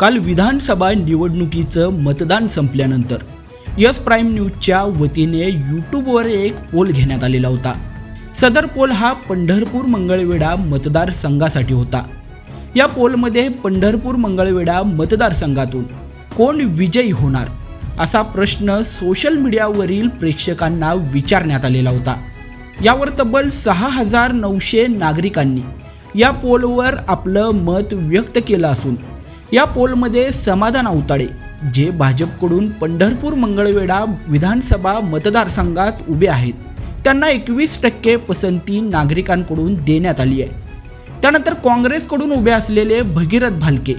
काल विधानसभा निवडणुकीचं मतदान संपल्यानंतर यस प्राईम न्यूजच्या वतीने यूट्यूबवर एक पोल घेण्यात आलेला होता. सदर पोल हा पंढरपूर मंगळवेढा मतदारसंघासाठी होता. या पोलमध्ये पंढरपूर मंगळवेढा मतदारसंघातून कोण विजयी होणार असा प्रश्न सोशल मीडियावरील प्रेक्षकांना विचारण्यात आलेला होता. यावर तब्बल सहा हजार नऊशे नागरिकांनी या पोलवर आपलं मत व्यक्त केलं असून या पोलमध्ये समाधान अवताडे जे भाजपकडून पंढरपूर मंगळवेढा विधानसभा मतदारसंघात उभे आहेत. त्यांना एकवीस टक्के पसंती नागरिकांकडून देण्यात आली आहे. त्यानंतर काँग्रेसकडून उभे असलेले भगीरथ भालके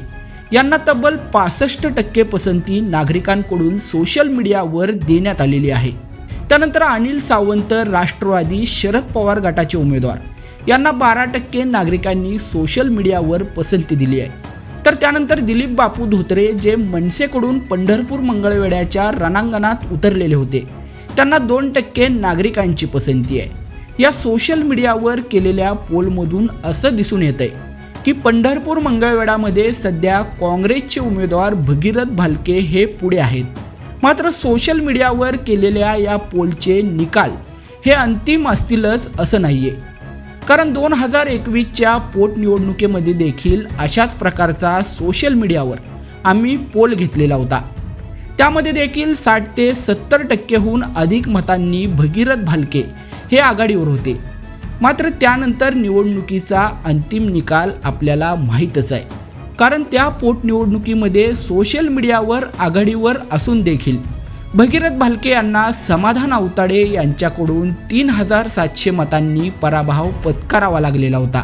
यांना तब्बल पासष्ट टक्के पसंती नागरिकांकडून सोशल मीडियावर देण्यात आलेली आहे. त्यानंतर अनिल सावंत राष्ट्रवादी शरद पवार गटाचे उमेदवार यांना बारा टक्के नागरिकांनी सोशल मीडियावर पसंती दिली आहे. तर त्यानंतर दिलीप बापू धोत्रे जे मनसेकडून पंढरपूर मंगळवेड्याच्या रणांगणात उतरलेले होते. त्यांना दोन टक्के नागरिकांची पसंती आहे. या सोशल मीडियावर केलेल्या पोलमधून असं दिसून येत आहे की पंढरपूर मंगळवेढामध्ये सध्या काँग्रेसचे उमेदवार भगीरथ भालके हे पुढे आहेत. मात्र सोशल मीडियावर केलेल्या या पोलचे निकाल हे अंतिम असतीलच असं नाही आहे कारण दोन हजार एकवीसच्या पोटनिवडणुकीमध्ये देखील अशाच प्रकारचा सोशल मीडियावर आम्ही पोल घेतलेला होता. त्यामध्ये देखील साठ ते सत्तर टक्केहून अधिक मतांनी भगीरथ भालके हे आघाडीवर होते. मात्र त्यानंतर निवडणुकीचा अंतिम निकाल आपल्याला माहीतच आहे. कारण त्या पोटनिवडणुकीमध्ये सोशल मीडियावर आघाडीवर असून देखील भगीरथ भालके यांना समाधान अवताडे यांच्याकडून तीन हजार सातशे मतांनी पराभव पत्करावा लागलेला होता.